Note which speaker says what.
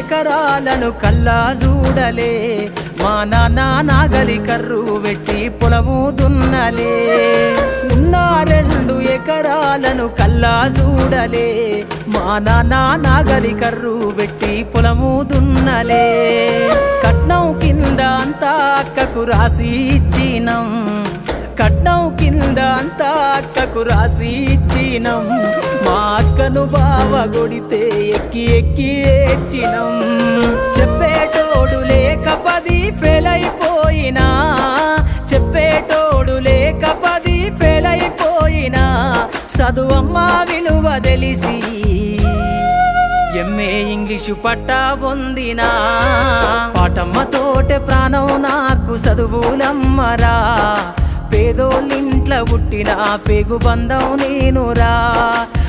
Speaker 1: ఎకరాలను కల్లా చూడలే మా నాన్న నాగలి కర్రు పెట్టి పొలము దున్నలే. ఉన్న రెండు ఎకరాలను కల్లా చూడలే మా నాన్న నాగలి కర్రు పెట్టి పొలము దున్నలే. కట్నం కింద అంతా అక్కకు రాసి ఇచ్చినం. కట్నం కింద అంతా అక్కకు రాసి ఇచ్చినం. మా అక్కను బావ కొడితే ఎక్కి ఎక్కి ఏడ్చినం. చెప్పేటోడు లేక పది ఫెయిల్ అయిపోయినా. చెప్పేటోడు లేక పది ఫెయిల్ అయిపోయినా. చదువమ్మ విలువ తెలిసి ఎంఏ ఇంగ్లీషు పట్టా పొందినా. పాటమ్మ తోటే ప్రాణం నాకు చదువులమ్మరా. పేదోళ్ళింట్ల పుట్టిన పేగు బంధం నేనురా.